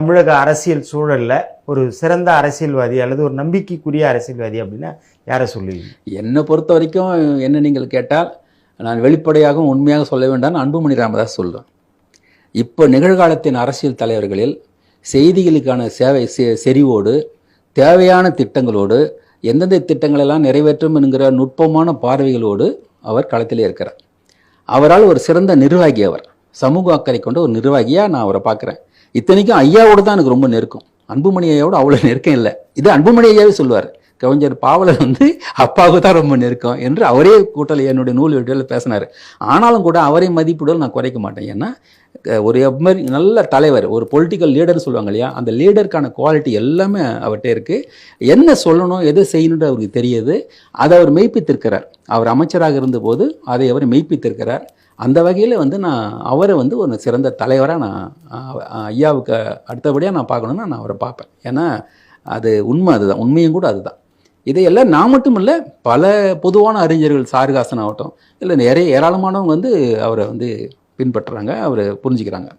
தமிழக அரசியல் சூழலில் ஒரு சிறந்த அரசியல்வாதி அல்லது ஒரு நம்பிக்கைக்குரிய அரசியல்வாதி அப்படின்னா யாரை சொல்லுவீங்க? என்னை பொறுத்த வரைக்கும் என்ன நீங்கள் கேட்டால் நான் வெளிப்படையாகவும் உண்மையாக சொல்ல வேண்டாம்னு அன்புமணி ராமதாஸ் சொல்லுவேன் இப்போ நிகழ்காலத்தின் அரசியல் தலைவர்களில் செய்திகளுக்கான சேவை செ- செறிவோடு தேவையான திட்டங்களோடு எந்தெந்த திட்டங்களெல்லாம் நிறைவேற்றும் என்கிற நுட்பமான பார்வைகளோடு அவர் களத்திலே இருக்கிறார். அவரால் ஒரு சிறந்த நிர்வாகி அவர். சமூக அக்கறை கொண்ட ஒரு நிர்வாகியாக நான் அவரை பார்க்குறேன். இத்தனைக்கும் ஐயாவோட தான் எனக்கு ரொம்ப நெருக்கம். அன்புமணி ஐயாவோட அவ்வளோ நெருக்கம் இல்லை. இது அன்புமணி ஐயாவே சொல்லுவார். கவிஞர் பாவலர் வந்து அப்பாவுக்கு தான் ரொம்ப நெருக்கம் என்று அவரே கூட்டல் என்னுடைய நூல் வீட்டில் பேசினார். ஆனாலும் கூட அவரை மதிப்பிடுவதில் நான் குறைக்க மாட்டேன். ஏன்னா ஒரு மாதிரி நல்ல தலைவர் ஒரு பொலிட்டிக்கல் லீடர்னு சொல்லுவாங்க இல்லையா அந்த லீடருக்கான குவாலிட்டி எல்லாமே அவர்கிட்ட இருக்குது என்ன சொல்லணும் எது செய்யணுன்ற அவருக்கு தெரியுது. அதை அவர் மெய்ப்பித்திருக்கிறார். அவர் அமைச்சராக இருந்தபோது அதை அவர் மெய்ப்பித்திருக்கிறார். அந்த வகையில் வந்து நான் அவரை வந்து ஒரு சிறந்த தலைவராக நான் ஐயாவுக்கு அடுத்தபடியாக நான் பார்க்கணுன்னா நான் அவரை பார்ப்பேன். ஏன்னா அது உண்மை அதுதான். உண்மையும் கூட அதுதான். இதையெல்லாம் நான் மட்டும் இல்லை பல பொதுவான அறிஞர்கள் சாருகாசன் ஆகட்டும் இல்லை நிறைய ஏராளமானவங்க வந்து அவரை வந்து பின்பற்றுறாங்க அவரை புரிஞ்சுக்கிறாங்க.